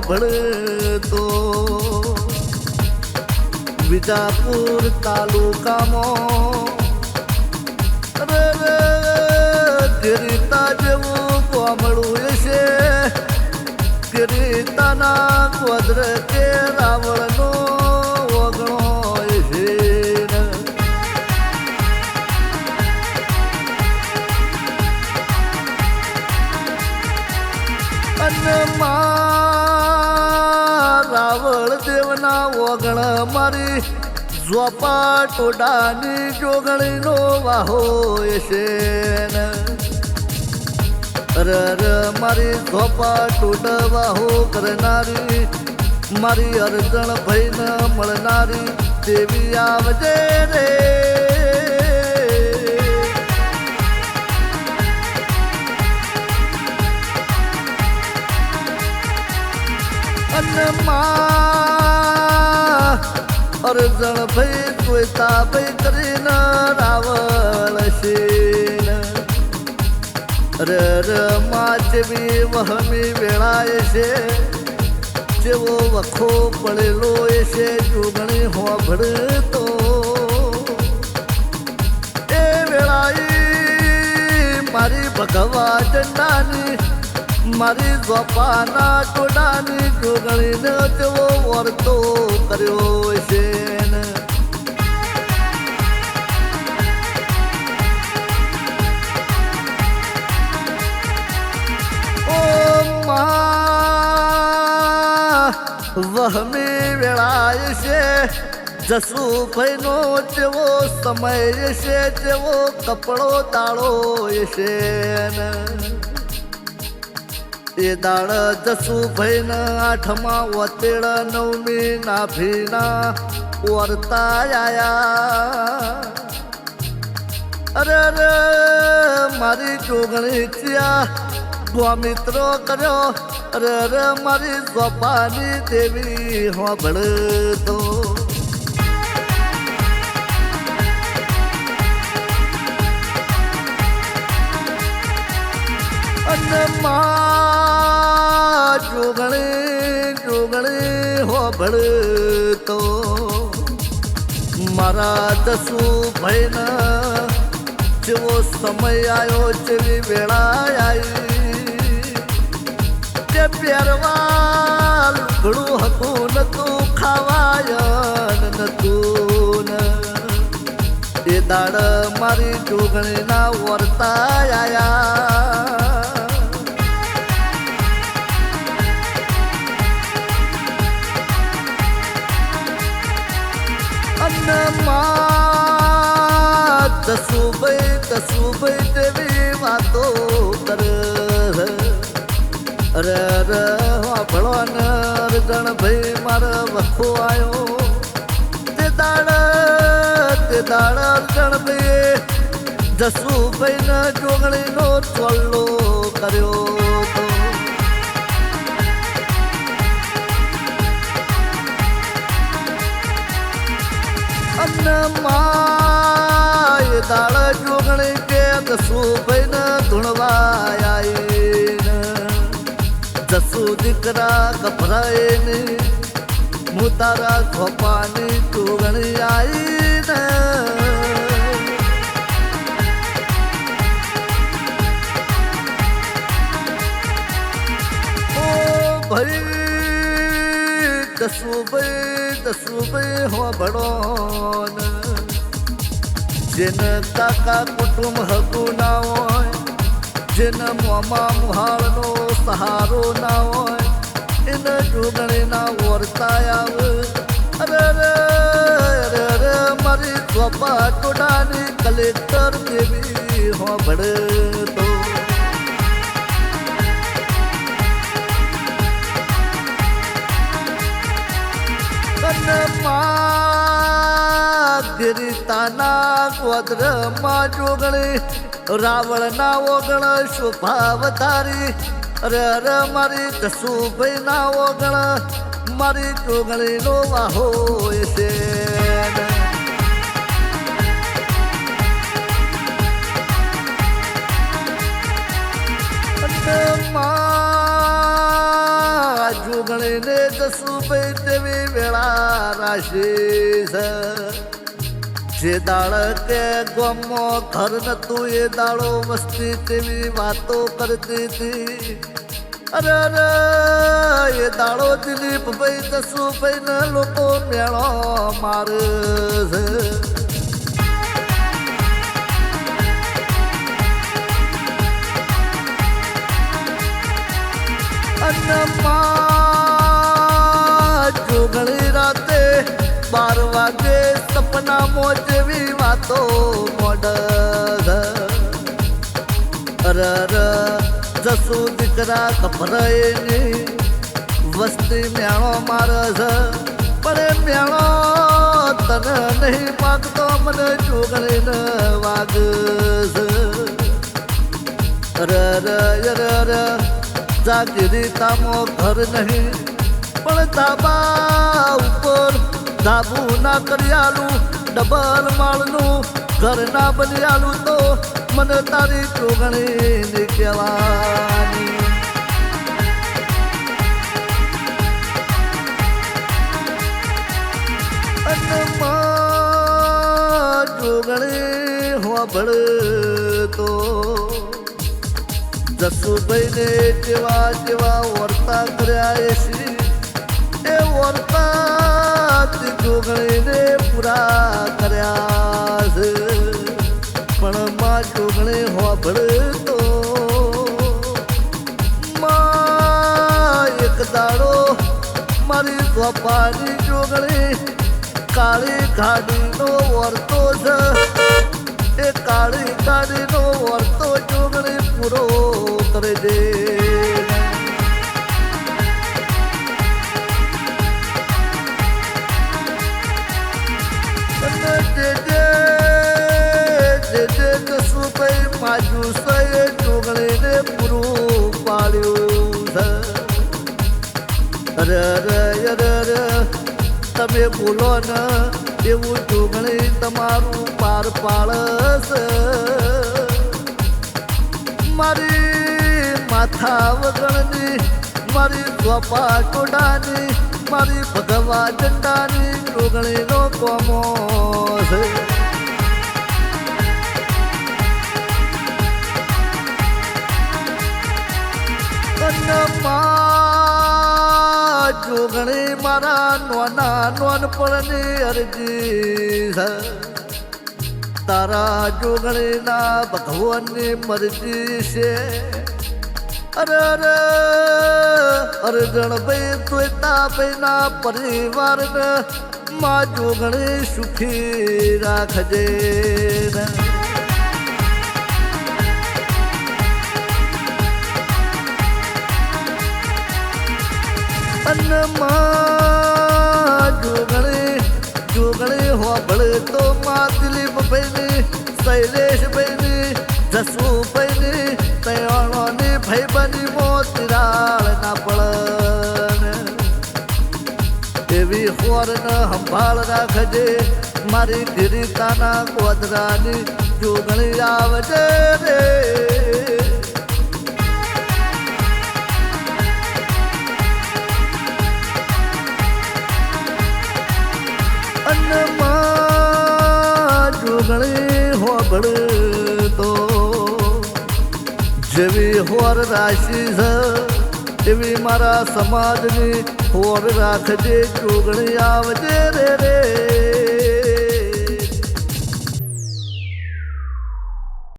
હોભળતો વિજાપુર તાલુકામાં ગિરિતા જેવું કોમળું છે. ગિરિતાના કુદરતે કે ઓગણ મારી ઝોપા ટોડાની જોગણીનો વાહો છે. અરે મારી ઝોપા ટોડ વાહો કરનારી, મારી અરજણ ન મળનારી દેવી આવજે રે અન્નમાં અરજણ ભાઈ કોઈ ભાઈ કરીને રાવળ છે રે રે માં જેવી વહમી વેળાય છે, જેવો વખો પડેલો એ છે જોગણી હોભળતો. એ વેળાએ મારી ભગવા દંડાની મારી ગોપાના ટોડાની જોગણીને જેવો વર્તો કર્યો છે વહમી વેળાય છે જસુભાઈનો જેવો સમય છે જેવો કપડો દાળો છે ને. એ દાળ જસુભાઈને આઠમાં વતેળ નવમી ના ભીના વર્તા આયા અરે અરે, મારી જોગણી થયા. ગોમિત્રો કર્યો. અરે અરે, મારી ગોપાની દેવી હોભળતો. અને માં જોગણી જોગણી હોભળતો. મારા દસુ ભયના જેવો સમય આવ્યો જેવી વેળા આવી. તે પહેરવા ઘણું હતું નતું ખાવાય નતું એ દાડ મારી જોગણીના વર્તા આયા. દસુભાઈ દસુભાઈ દેવી વાતો કર. અરે અરે ભણો ને અરજણ ભાઈ મારા વખો આવ્યો તે દાડ તે દાડ અરજણ ભાઈ દસુભાઈ ને જોગણીનો ચોલ્લો કર્યો તો અન્નમાં એ દાળ જોગણી કે દસુભાઈને ધૂણવાય જસુ દીકરા ગભરાય ને હું તારા ખોપાની જોગણી આવી ને ભાઈ દસુભાઈ દસુભાઈ હો ભણો જેને કાકા કુટુંબ હતું ના હોય, જેને મોમાં મુહાળનો સહારો ના હોય, એને જોગણીના વર્તા આવે. અરે રે અરે રે, મારી ચોપા ટોડાની કલેક્ટર દેવી હો ભણતો ગિરિતાના ગોદ્રમાં જોગણી રાવણના ઓગણ શોભાવતારી અરે અરે મારી દસુભાઈના ઓગણ મારી જોગણીનો વાહો છે જોગણીને જસું ભાઈ તેવી વેળા રાશીસ જે દાળ કે ગમો ઘર નતું એ દાળો વસ્તી તેવી વાતો કરતી હતી. અરે અરે, એ દાડો દિલીપ ભાઈ જસું ભાઈ ને લોકો મેળો મારે છે. જોગણી રાતે બાર વાગે સપના મોજવી વાતો મોડ અરર, જસુ દીકરા ગભરાયની વસ્તી મેળો મારે છે. પણ મેળો તને નહીં પાકતો, મને જોગણીને વાગ અરર, જાગીરી તામો ઘર નહીં, પણ તાબા ઉપર ધાબુ ના કર્યાલું, ડબલ માળનું ઘર ના બન્યાલું તો મને તારી ચોગણી કહેવાની. જોગણી હોબળ તો જસુભાઈને જેવા જેવા વર્તા કર્યા એ વર્તા જોગણીને પૂરા કર્યા છે પણ માં જોગણી હોભળ તો માં એક દાડો મારી ગોપાની જોગણી કાળી ગાડીનો વર્તો છે એ કાળી ગાડીનો વર્તો જોગણી પૂરો કરે છે તમે બોલો ને એવું ચૂંટણી તમારું પાર પાડશ મારી માથા વગરની મારી ગોપા ટોડાની મારી ભગવા જટારી રોગણી નો કોમો જોગણી મારા નોના નોનપણની અરજી તારા જોગણીના ભગવાનની મરજી છે. અરે અરે અરજણ ભાઈ ત્વેતા ભાઈના પરિવારને માં જોગણી સુખી રાખજે ને. અન્નમાં જોગણી જોગણી હોબળ તો માં દિલીપ ભાઈની શૈલેષ ભાઈની જસુ ભાઈની તૈયારોની ભાઈ બની મોતિરાળ એવી હોરને સંભાળ રાખજે. મારી ગિરિતાના કોદરાની જોગણી આવજે રે જોગણી હોબળ તો જેવી હોર રાશિ છે એવી મારા સમાજની હોર રાખજે ચોગણી આવજે રે રે.